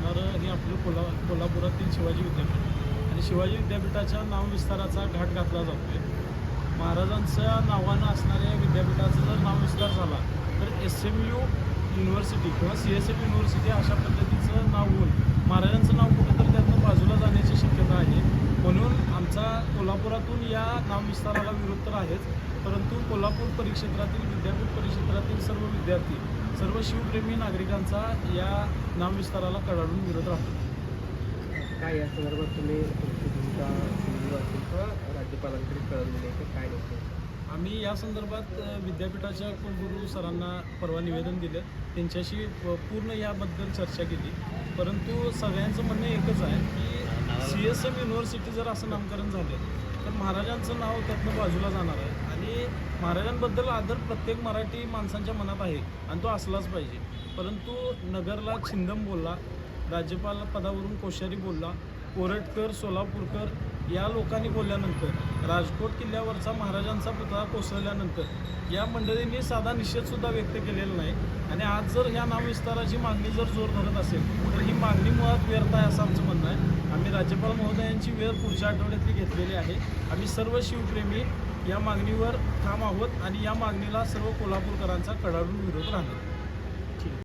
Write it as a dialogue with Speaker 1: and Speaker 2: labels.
Speaker 1: असणारं हे आपलं कोल्हा कोल्हापुरातील शिवाजी विद्यापीठ. आणि शिवाजी विद्यापीठाच्या नामविस्ताराचा घाट घातला जातो आहे महाराजांच्या नावानं असणाऱ्या विद्यापीठाचा जर नामविस्तार झाला तर एस एम यू युनिव्हर्सिटी किंवा सी एस एम युनिव्हर्सिटी अशा पद्धतीचं नाव होऊन महाराजांचं नाव कुठंतरी त्यातनं बाजूला जाण्याची शक्यता आहे. म्हणून आमचा कोल्हापुरातून या नामविस्ताराला विरोध तर आहेच परंतु कोल्हापूर परिक्षेत्रातील विद्यापीठ परिक्षेत्रातील सर्व विद्यार्थी सर्व शिवप्रेमी नागरिकांचा या नामविस्ताराला कडाडून विरोध राहतो.
Speaker 2: काय या संदर्भात तुम्ही तुमची भूमिका दिली असेल किंवा राज्यपालांकडे कळवलेली आहे काय नाही
Speaker 1: आम्ही या संदर्भात विद्यापीठाच्या कुलगुरू सरांना परवा निवेदन दिलं. त्यांच्याशी पूर्ण याबद्दल चर्चा केली. परंतु सगळ्यांचं म्हणणं एकच आहे की सी एस एम युनिव्हर्सिटी जर असं नामकरण झालं तर महाराजांचं नाव त्यातनं बाजूला जाणार आहे. आणि महाराजांबद्दल आदर प्रत्येक मराठी माणसांच्या मनात आहे आणि तो असलाच पाहिजे. परंतु नगरला छिंदम बोलला राज्यपाल पदावरून कोश्यारी बोलला कोरटकर सोलापूरकर या लोकांनी बोलल्यानंतर राजकोट किल्ल्यावरचा महाराजांचा पुतळा कोसळल्यानंतर या मंडळींनी साधा निषेधसुद्धा व्यक्त केलेला नाही. आणि आज जर ह्या नामविस्ताराची मागणी जर जोर धरत असेल तर ही मागणी मुळात व्यर्थ आहे असं आमचं म्हणणं आहे. राज्यपाल महोदयांची वेळ पुढच्या आठवड्यातली घेतलेली आहे. आम्ही सर्व शिवप्रेमी या मागणीवर ठाम आहोत आणि या मागणीला सर्व कोल्हापूरकरांचा कडाडून विरोध राहणार.